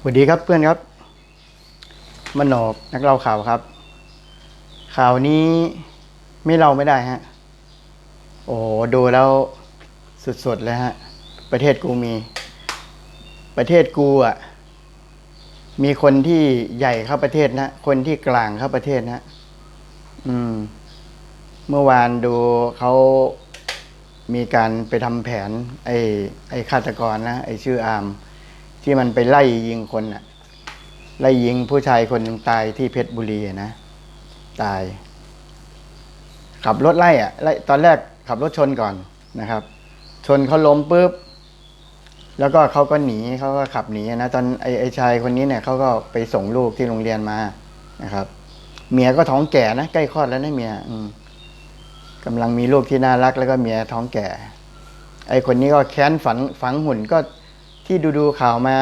สวัสดีครับเพื่อนครับมโนบนักเล่าข่าวครับ ข่าวนี้ไม่เล่าไม่ได้ฮะ โอ้ดูแล้วสุดๆเลยฮะ ประเทศกูมี ประเทศกูอะ มีคนที่ใหญ่เข้าประเทศนะ คนที่กลางเข้าประเทศนะ อืม เมื่อวานดูเขามีการไปทำแผน ไอ้ไอ้ฆาตกรนะ ไอ้ชื่ออาร์ม ที่มันไปไล่ยิงคนน่ะ ไล่ยิงผู้ชายคนหนึ่งตายที่เพชรบุรีนะ ตาย ขับรถไล่อะไล่ตอนแรกขับรถชนก่อนนะครับ ชนเขาล้มปุ๊บแล้วก็เขาก็หนีเขาก็ขับหนีนะตอนไอ้ไอชายคนนี้เนี่ยเขาก็ไปส่งลูกที่โรงเรียนมานะครับ เมียก็ท้องแก่นะใกล้คลอดแล้วนะเมียอืมกำลังมีลูกที่น่ารัก แล้วก็เมียท้องแก่ ไอ้คนนี้ก็แค้นฝังฝังหุ่นก็ ที่ดูดูข่าวมา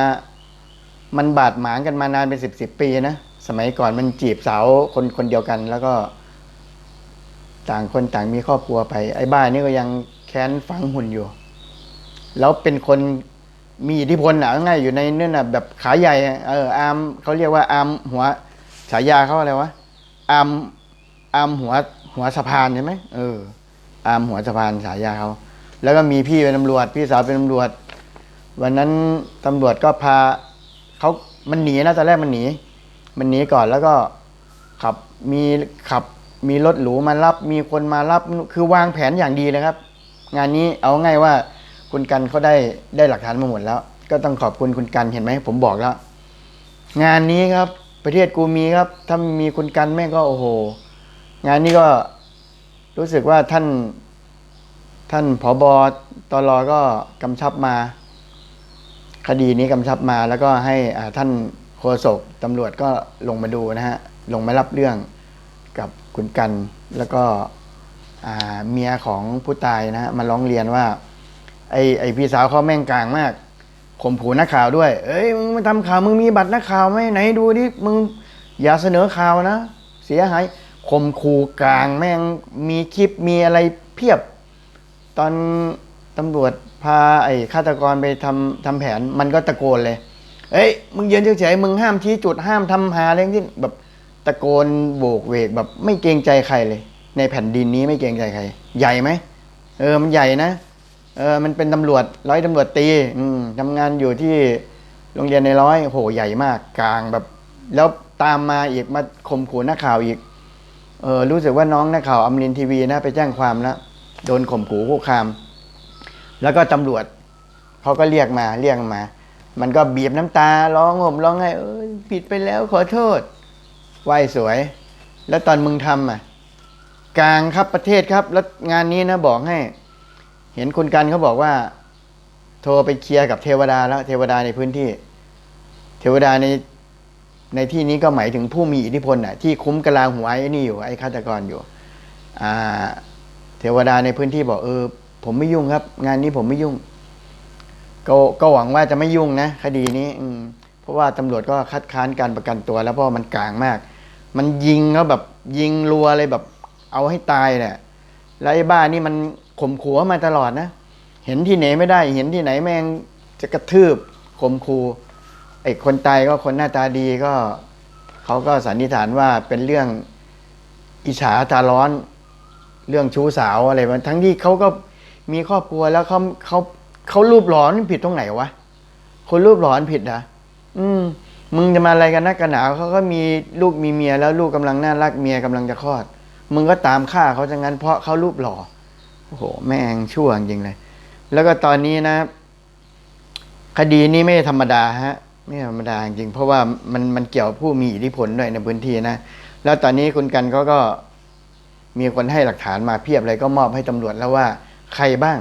มันบาดหมางกันมานานเป็นสิบสิบปีนะ สมัยก่อนมันจีบสาวคนคนเดียวกัน แล้วก็ ต่างคนต่างมีครอบครัวไป ไอ้บ้านนี่ก็ยังแค้นฝังหุ่นอยู่ แล้วเป็นคนมีอิทธิพลอะง่ายอยู่ในนั่นน่ะแบบขาใหญ่ เอออาร์มเขาเรียกว่าอาร์มหัวฉายาเขาอะไรวะอาร์มอาร์มหัวหัวสะพานใช่ไหมเอออาร์มหัวสะพานฉายาเขาแล้วก็มีพี่เป็นตำรวจ พี่สาวเป็นตำรวจ วันนั้นตำรวจก็พาเขามันหนีนะตอนแรกมันหนี มันหนีก่อนแล้วก็ขับมีขับมีรถหรูมารับมีคนมารับคือวางแผนอย่างดีเลยครับ งานนี้เอาง่ายว่าคุณกันเขาได้ได้หลักฐานมาหมดแล้ว ก็ต้องขอบคุณคุณกันเห็นไหมผมบอกแล้ว งานนี้ครับประเทศกูมีครับ ถ้ามีคุณกันแม่งก็โอ้โห งานนี้ก็รู้สึกว่าท่านท่านผอบอตรก็กำชับมา คดีนี้กำชับมาแล้วก็ให้ท่านโฆษกตำรวจก็ลงมาดูนะฮะ ลงมารับเรื่องกับคุณกัน แล้วก็เมียของผู้ตายนะฮะมาร้องเรียนว่า ไอ้ไอ้พี่สาวเขาแม่งกลางมากข่มขู่นักข่าวด้วย เอ้ยมึงมาทำข่าวมึงมีบัตรนักข่าวไหมไหนดูดิมึงอย่าเสนอข่าวนะ เสียหายข่มขู่กลางแม่งมีคลิปมีอะไรเพียบ ตอนตำรวจ พาไอ้ฆาตกรไปทำทำแผนมันก็ตะโกนเลย เอ้ยมึงยืนเฉยๆมึงห้ามชี้จุดห้ามทำหาอะไรทั้งสิ้นแบบตะโกนโบกเวกแบบไม่เกรงใจใครเลย ในแผ่นดินนี้ไม่เกรงใจใคร ใหญ่ไหมเออมันใหญ่นะเออมันเป็นตำรวจร้อยตำรวจตีอืมทำงานอยู่ที่โรงเรียนในร้อยโหใหญ่มากกลางแบบ แล้วตามมาอีกมาข่มขู่นักข่าวอีกเออรู้สึกว่าน้องนักข่าวอมรินทีวีนะไปแจ้งความแล้วโดนข่มขู่คุกคาม แล้วก็ตำรวจเขาก็เรียกมาเรียกมา มันก็บีบน้ำตาร้องห่มร้องไห้เออผิดไปแล้วขอโทษไหวสวย แล้วตอนมึงทำอะ กลางครับประเทศครับ แล้วงานนี้นะบอกให้ เห็นคุณกันเขาบอกว่า โทรไปเคลียร์กับเทวดาแล้ว เทวดาในพื้นที่ เทวดาในในที่นี้ก็หมายถึงผู้มีอิทธิพลน่ะที่คุ้มกะลาหัวไอ้นี่อยู่ไอ้ฆาตกรอยู่ อ่า เทวดาในพื้นที่บอกเออ ผมไม่ยุ่งครับ งานนี้ผมไม่ยุ่ง ก็ก็หวังว่าจะไม่ยุ่งนะคดีนี้ อืมเพราะว่าตำรวจก็คัดค้านการประกันตัว แล้วเพราะมันกลางมาก มันยิงแล้วแบบยิงรัวเลยแบบ เอาให้ตายเนี่ยแล้วไอ้บ้านี่มันข่มขู่มาตลอดนะเห็นที่ไหนไม่ได้ เห็นที่ไหนแม่งจะกระทืบข่มขู่ไอ้คนตายก็คนหน้าตาดีก็เขาก็สันนิษฐานว่าเป็นเรื่องอิจฉาตาร้อน เรื่องชู้สาวอะไรมันทั้งที่เขาก็ มีครอบครัวแล้วเขาเขาเขารูปหลอนผิดตรงไหนวะคนรูปหลอนผิดนะอืม มึงจะมาอะไรกันนักกันหนาวเขาก็มีลูกมีเมียแล้วลูกกำลังน่ารักเมียกำลังจะคลอด มึงก็ตามฆ่าเขาจังงั้นเพราะเขารูปหล่อโอ้โห แม่งชั่วจริงเลย แล้วก็ตอนนี้นะ คดีนี้ไม่ธรรมดาฮะ ไม่ธรรมดาจริงเพราะว่ามันมันเกี่ยวผู้มีอิทธิพลด้วยในพื้นที่นะ แล้วตอนนี้คุณกันเขาก็มีคนให้หลักฐานมาเพียบเลยก็มอบให้ตำรวจแล้วว่า ใครบ้าง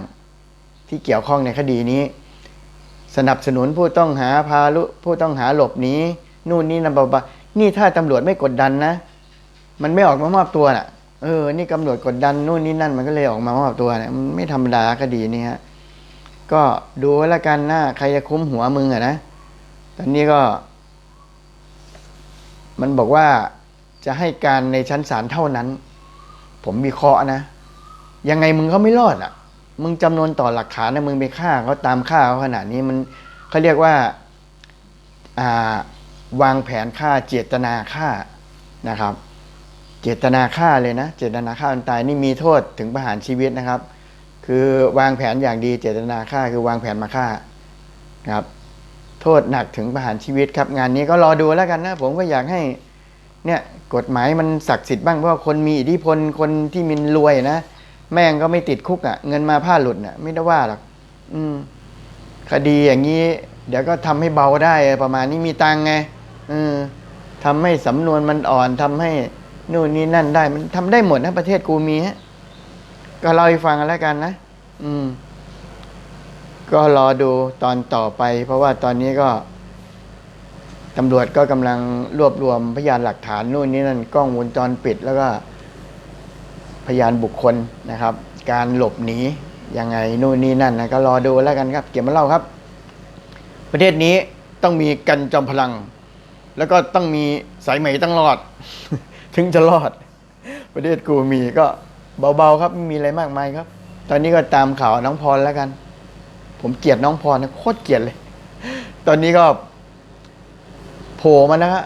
ที่เกี่ยวข้องในคดีนี้ สนับสนุนผู้ต้องหาพาลุผู้ต้องหาหลบหนีนู่นนี่นั่นบาบานี่ถ้าตำรวจไม่กดดันนะ มันไม่ออกมามอบตัวน่ะ เออ นี่ตำรวจกดดันนู่นนี่นั่นมันก็เลยออกมามอบตัวเนี่ยมันไม่ธรรมดาคดีนี้ฮะก็ดูไว้ละกันนะใครจะคุ้มหัวมึงอะนะตอนนี้ก็ มันบอกว่าจะให้การในชั้นศาลเท่านั้น ผมวิเคราะห์นะ ยังไงมึงก็ไม่รอดอะ มึงจำนวนต่อหลักฐานนะมึงไปฆ่าเขาตามฆ่าเขาขนาดนี้มันเขาเรียกว่า อ่าวางแผนฆ่าเจตนาฆ่านะครับ เจตนาฆ่าเลยนะ เจตนาฆ่าคนตายนี่มีโทษถึงประหารชีวิตนะครับ คือวางแผนอย่างดีเจตนาฆ่าคือวางแผนมาฆ่านะครับโทษหนักถึงประหารชีวิตครับ งานนี้ก็รอดูแล้วกันนะ ผมก็อยากให้เนี่ยกฎหมายมันศักดิ์สิทธิ์บ้างเพราะคนมีอิทธิพลคนที่มินรวยนะ แม่งก็ไม่ติดคุกอะ่ะ เงินมาผ้าหลุดน่ะ ไม่ได้ว่าหรอกอืม คดีอย่างนี้ เดี๋ยวก็ทำให้เบาได้ประมาณนี้มีตังไงเออทำให้สำนวนมันอ่อนทำให้นู่นนี่นั่นได้ มันทำได้หมดนะประเทศกูมีฮะก็เล่าให้ฟังกันแล้วกันนะอืม ก็รอดูตอนต่อไป เพราะว่าตอนนี้ก็ตำรวจก็กำลังรวบรวมพยานหลักฐานนู่นนี่นั่นกล้องวงจรปิดแล้วก็ พยานบุคคลนะครับ การหลบหนียังไงนู่นนี่นั่นนะก็รอดูแล้วกันครับเก็บมาเล่าครับ ประเทศนี้ต้องมีกันจอมพลัง แล้วก็ต้องมีสายไหมต้องรอด ถึงจะรอด ประเทศกูมีก็เบาๆครับไม่มีอะไรมากมายครับ ตอนนี้ก็ตามข่าวน้องพรแล้วกัน ผมเกลียดน้องพรนะโคตรเกลียดเลย ตอนนี้ก็โผล่มาแล้วฮะ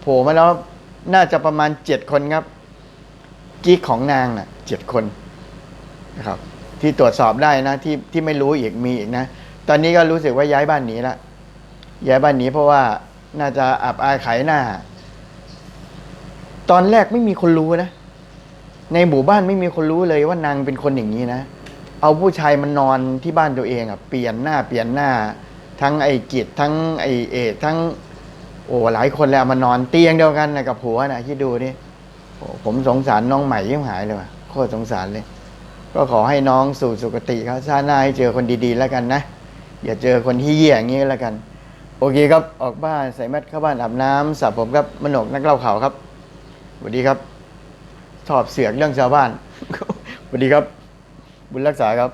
โผล่มาแล้วน่าจะประมาณเจ็ดคนครับ กิ๊กของนางน่ะเจ็ดคนนะครับ ที่ตรวจสอบได้นะที่ที่ไม่รู้อีกมีอีกนะ ตอนนี้ก็รู้สึกว่าย้ายบ้านหนีละย้ายบ้านหนีเพราะว่าน่าจะอับอายขายหน้า ตอนแรกไม่มีคนรู้นะ ในหมู่บ้านไม่มีคนรู้เลยว่านางเป็นคนอย่างนี้นะเอาผู้ชายมานนอนที่บ้านตัวเองอะเปลี่ยนหน้าเปลี่ยนหน้า ทั้งไอ้กิจทั้งไอ้เอกทั้ง โอ้หลายคนแล้วมานอนเตียงเดียวกันนะกับผัวนะคิดดูดิโอ้ ผมสงสารน้องใหม่ยิ่งหายเลยว่ะโคตรสงสารเลย ก็ขอให้น้องสู่สุคติครับชาติหน้าให้เจอคนดีๆแล้วกันนะ อย่าเจอคนที่เหี้ยอย่างนี้แล้วกัน โอเคครับ ออกบ้านใส่แมสเข้าบ้านอาบน้ำสระผมครับมโนกนักเล่าข่าวครับสวัสดีครับ ชอบเสือกเรื่องชาวบ้านสวัสดีครับ บุญรักษาครับ